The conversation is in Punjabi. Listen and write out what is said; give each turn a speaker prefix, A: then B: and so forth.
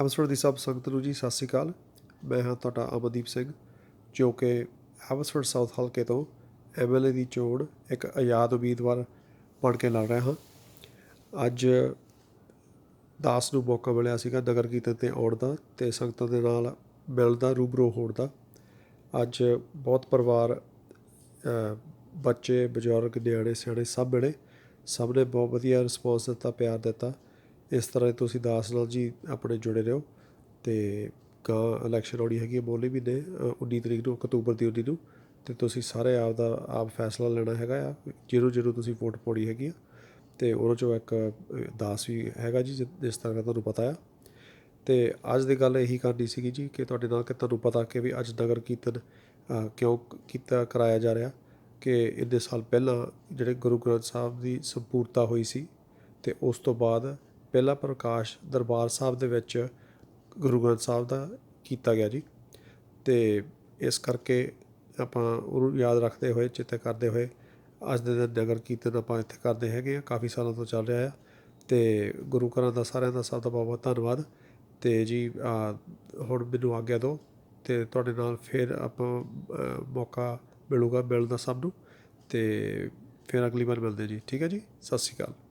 A: ਐਮਸਫੋਰਡ ਦੀ ਸਭ ਸੰਗਤ ਨੂੰ ਜੀ, ਸਤਿ ਸ਼੍ਰੀ ਅਕਾਲ। ਮੈਂ ਹਾਂ ਤੁਹਾਡਾ ਅਮਨਦੀਪ ਸਿੰਘ, ਜੋ ਕਿ ਐਮਸਫੋਰਡ ਸਾਊਥ ਹਲਕੇ ਤੋਂ ਐਮਐਲਏ ਦੀ ਚੋਣ ਇੱਕ ਆਜ਼ਾਦ ਉਮੀਦਵਾਰ ਬਣ ਕੇ ਲੜ ਰਿਹਾ ਹਾਂ। ਅੱਜ ਦਾਸ ਨੂੰ ਮੌਕਾ ਮਿਲਿਆ ਸੀਗਾ ਨਗਰ ਕੀਰਤਨ ਤੇ ਆਉਣ ਦਾ ਤੇ ਸੰਗਤਾਂ ਦੇ ਨਾਲ ਮਿਲਣ ਦਾ ਰੂਬਰੂ ਹੋਣ ਦਾ। ਅੱਜ ਬਹੁਤ ਪਰਿਵਾਰ ਬੱਚੇ, ਬਜ਼ੁਰਗ, ਨਿਆਣੇ, ਸਿਆਣੇ ਸਭ ਮਿਲੇ। ਸਭ ਨੇ ਬਹੁਤ ਵਧੀਆ ਰਿਸਪੌਂਸ ਦਿੱਤਾ, ਪਿਆਰ ਦਿੱਤਾ। ਇਸ ਤਰ੍ਹਾਂ ਹੀ ਤੁਸੀਂ ਦਾਸ ਨਾਲ ਜੀ ਆਪਣੇ ਜੁੜੇ ਰਹੋ ਤੇ ਗਾਂ ਇਲੈਕਸ਼ਨ ਆਉਣੀ ਹੈਗੀ ਹੈ ਮੋਲੀ ਮਹੀਨੇ ਅ, 19 ਤਰੀਕ ਨੂੰ ਅਕਤੂਬਰ ਦੀ 19 ਨੂੰ ਤੇ ਤੁਸੀਂ ਸਾਰੇ ਆਪ ਦਾ ਆਪ ਫੈਸਲਾ ਲੈਣਾ ਹੈਗਾ ਆ ਜਿਹਨੂੰ ਜਿਹਨੂੰ ਤੁਸੀਂ ਵੋਟ ਪਾਉਣੀ ਹੈਗੀ ਆ ਤੇ ਉਹਨਾਂ ਚੋਂ ਇੱਕ ਦਾਸ ਵੀ ਹੈਗਾ ਜੀ ਜਿਸ ਤਰ੍ਹਾਂ ਦਾ ਤੁਹਾਨੂੰ ਪਤਾ ਆ। ਤੇ ਅੱਜ ਦੀ ਗੱਲ ਇਹੀ ਕਰਨੀ ਸੀਗੀ ਜੀ ਕਿ ਤੁਹਾਡੇ ਨਾਲ ਕਿ ਤੁਹਾਨੂੰ ਪਤਾ ਕਿ ਵੀ ਅੱਜ ਨਗਰ ਕੀਰਤਨ ਕਿਉਂ ਕੀਤਾ ਕਰਾਇਆ ਜਾ ਰਿਹਾ ਕਿ ਇੰਨੇ ਸਾਲ ਪਹਿਲਾਂ ਜਿਹੜੇ ਗੁਰੂ ਗ੍ਰੰਥ ਸਾਹਿਬ ਦੀ ਸੰਪੂਰਤਾ ਹੋਈ ਸੀ ਤੇ ਉਸ ਤੋਂ ਬਾਅਦ ਪਹਿਲਾ ਪ੍ਰਕਾਸ਼ ਦਰਬਾਰ ਸਾਹਿਬ ਦੇ ਵਿੱਚ ਗੁਰੂ ਗ੍ਰੰਥ ਸਾਹਿਬ ਦਾ ਕੀਤਾ ਗਿਆ ਜੀ। ਤੇ ਇਸ ਕਰਕੇ ਆਪਾਂ ਉਹਨੂੰ ਯਾਦ ਰੱਖਦੇ ਹੋਏ, ਚਿੱਤੇ ਕਰਦੇ ਹੋਏ, ਅੱਜ ਦੇ ਦਿਨ ਨਗਰ ਕੀਰਤਨ ਆਪਾਂ ਇੱਥੇ ਕਰਦੇ ਹੈਗੇ ਆ, ਕਾਫੀ ਸਾਲਾਂ ਤੋਂ ਚੱਲ ਰਿਹਾ ਆ। ਤੇ ਗੁਰੂ ਘਰਾਂ ਦਾ ਸਾਰਿਆਂ ਦਾ ਸਭ ਦਾ ਬਹੁਤ ਬਹੁਤ ਧੰਨਵਾਦ। ਤੇ ਜੀ ਹੁਣ ਮੈਨੂੰ ਆਗਿਆ ਦਿਓ ਤੇ ਤੁਹਾਡੇ ਨਾਲ ਫਿਰ ਆਪਾਂ ਮੌਕਾ ਮਿਲੂਗਾ ਮਿਲਣ ਸਭ ਨੂੰ। ਤੇ ਫਿਰ ਅਗਲੀ ਵਾਰ ਮਿਲਦੇ ਜੀ। ਠੀਕ ਹੈ ਜੀ? ਸਤਿ ਸ਼੍ਰੀ ਅਕਾਲ।